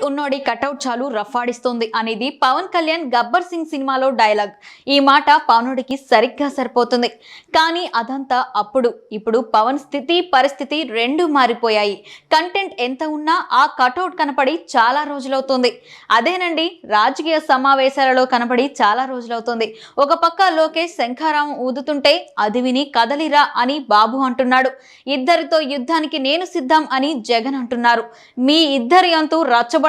Content ఉన్నోడి cutout చాలు రఫాడిస్తుంది అనేది పవన్ కళ్యాణ్ గబ్బర్ సింగ్ సినిమాలో డైలాగ్. ఈ మాట పవనుడికి సరిగ్గా సరిపోతుంది. కానీ అదంతా అప్పుడు ఇప్పుడు పవన్ స్థితి పరిస్థితి రెండు మారిపోయాయి. కంటెంట్ ఎంత ఉన్నా ఆ కటౌట్ కనపడి చాలా రోజులవుతుంది. అదేనండి రాజకీయ సమావేశాలలో కనపడి చాలా రోజులవుతుంది. ఒక పక్క లోకేష్ శంఖారావం ఊదుతుంటే అది విని కదలిరా అని బాబు అంటున్నాడు. ఇద్దరితో యుద్ధానికి నేను సిద్ధం అని జగన్ అంటున్నారు. మీ ఇద్దరి అంతు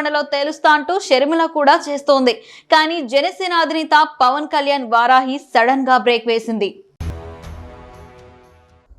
కొండలో తేలుస్తా అంటూ షర్మిల కూడా చేస్తోంది. కానీ జనసేన అధినేత పవన్ కళ్యాణ్ వారాహి సడన్గా బ్రేక్ వేసింది.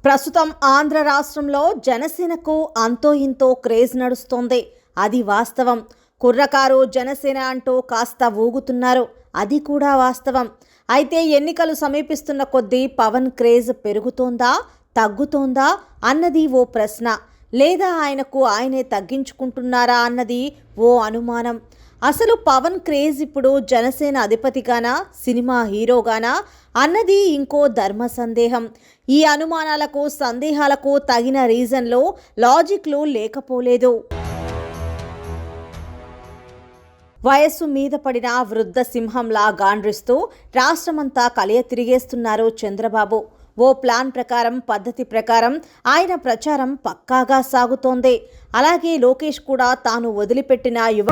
ప్రస్తుతం ఆంధ్ర రాష్ట్రంలో జనసేనకు అంతో ఇంతో క్రేజ్ నడుస్తోంది. అది వాస్తవం. కుర్రకారు జనసేన అంటూ కాస్త ఊగుతున్నారు. అది కూడా వాస్తవం. అయితే ఎన్నికలు సమీపిస్తున్న కొద్దీ పవన్ క్రేజ్ పెరుగుతోందా తగ్గుతోందా అన్నది ఓ ప్రశ్న. లేదా ఆయనకు ఆయనే తగ్గించుకుంటున్నారా అన్నది ఓ అనుమానం. అసలు పవన్ క్రేజ్ ఇప్పుడు జనసేన అధిపతిగానా సినిమా హీరోగానా అన్నది ఇంకో ధర్మ సందేహం. ఈ అనుమానాలకు సందేహాలకు తగిన రీజన్లో లాజిక్లు లేకపోలేదు. వయస్సు మీద పడిన వృద్ధ సింహంలా గాండ్రిస్తూ రాష్ట్రమంతా కలియ తిరిగేస్తున్నారు చంద్రబాబు. ఓ ప్లాన్ ప్రకారం పద్ధతి ప్రకారం ఆయన ప్రచారం పక్కాగా సాగుతోంది. అలాగే లోకేష్ కూడా తాను వదిలిపెట్టిన యువ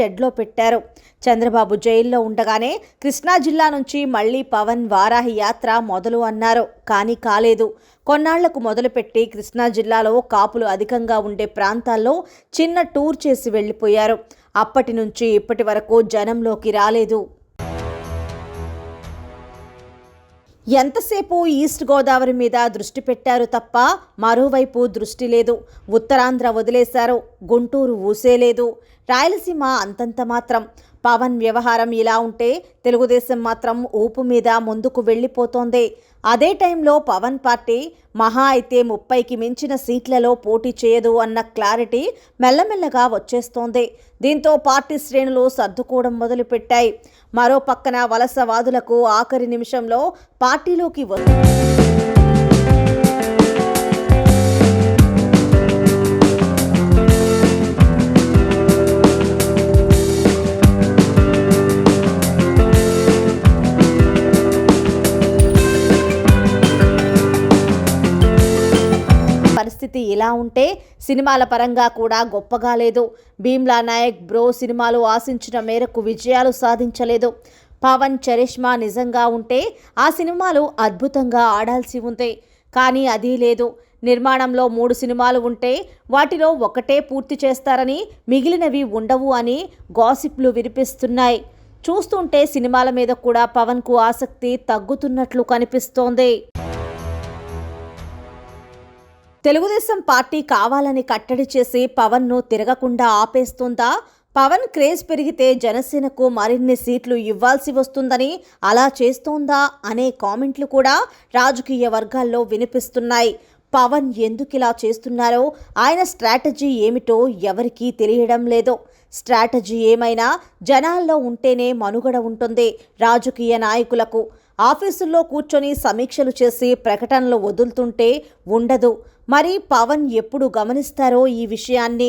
షెడ్లో పెట్టారు. చంద్రబాబు జైల్లో ఉండగానే కృష్ణా జిల్లా నుంచి మళ్ళీ పవన్ వారాహి యాత్ర మొదలు అన్నారు. కానీ కాలేదు. కొన్నాళ్ళకు మొదలుపెట్టి కృష్ణా జిల్లాలో కాపులు అధికంగా ఉండే ప్రాంతాల్లో చిన్న టూర్ చేసి వెళ్ళిపోయారు. అప్పటి నుంచి ఇప్పటి వరకు జనంలోకి రాలేదు. ఎంతసేపు ఈస్ట్ గోదావరి మీద దృష్టి పెట్టారు తప్ప మరోవైపు దృష్టి లేదు. ఉత్తరాంధ్ర వదిలేశారు. గుంటూరు ఊసేలేదు. రాయలసీమ అంతంత మాత్రం పవన్ వ్యవహారం ఇలా ఉంటే తెలుగుదేశం మాత్రం ఊపు మీద ముందుకు వెళ్ళిపోతోంది. అదే టైంలో పవన్ పార్టీ మహా అయితే ముప్పైకి మించిన సీట్లలో పోటీ చేయదు అన్న క్లారిటీ మెల్లమెల్లగా వచ్చేస్తోంది. దీంతో పార్టీ శ్రేణులు సర్దుకోవడం మొదలుపెట్టాయి. మరో పక్కన వలసవాదులకు ఆఖరి నిమిషంలో పార్టీలోకి పరిస్థితి ఇలా ఉంటే సినిమాల పరంగా కూడా గొప్పగా లేదు. భీమ్లా నాయక్ బ్రో సినిమాలు ఆశించిన మేరకు విజయాలు సాధించలేదు. పవన్ చరిష్మా నిజంగా ఉంటే ఆ సినిమాలు అద్భుతంగా ఆడాల్సి ఉంది. కానీ అది లేదు. నిర్మాణంలో మూడు సినిమాలు ఉంటే వాటిలో ఒకటే పూర్తి చేస్తారని మిగిలినవి ఉండవు అని గాసిప్లు వినిపిస్తున్నాయి. చూస్తుంటే సినిమాల మీద కూడా పవన్కు ఆసక్తి తగ్గుతున్నట్లు కనిపిస్తోంది. తెలుగుదేశం పార్టీ కావాలని కట్టడి చేసి పవన్ను తిరగకుండా ఆపేస్తుందా? పవన్ క్రేజ్ పెరిగితే జనసేనకు మరిన్ని సీట్లు ఇవ్వాల్సి వస్తుందని అలా చేస్తోందా అనే కామెంట్లు కూడా రాజకీయ వర్గాల్లో వినిపిస్తున్నాయి. పవన్ ఎందుకు ఇలా చేస్తున్నారో ఆయన స్ట్రాటజీ ఏమిటో ఎవరికీ తెలియడం లేదు. స్ట్రాటజీ ఏమైనా జనాల్లో ఉంటేనే మనుగడ ఉంటుంది రాజకీయ నాయకులకు. ఆఫీసుల్లో కూర్చొని సమీక్షలు చేసి ప్రకటనలు వదులుతుంటే ఉండదు. మరి పవన్ ఎప్పుడు గమనిస్తారో ఈ విషయాన్ని?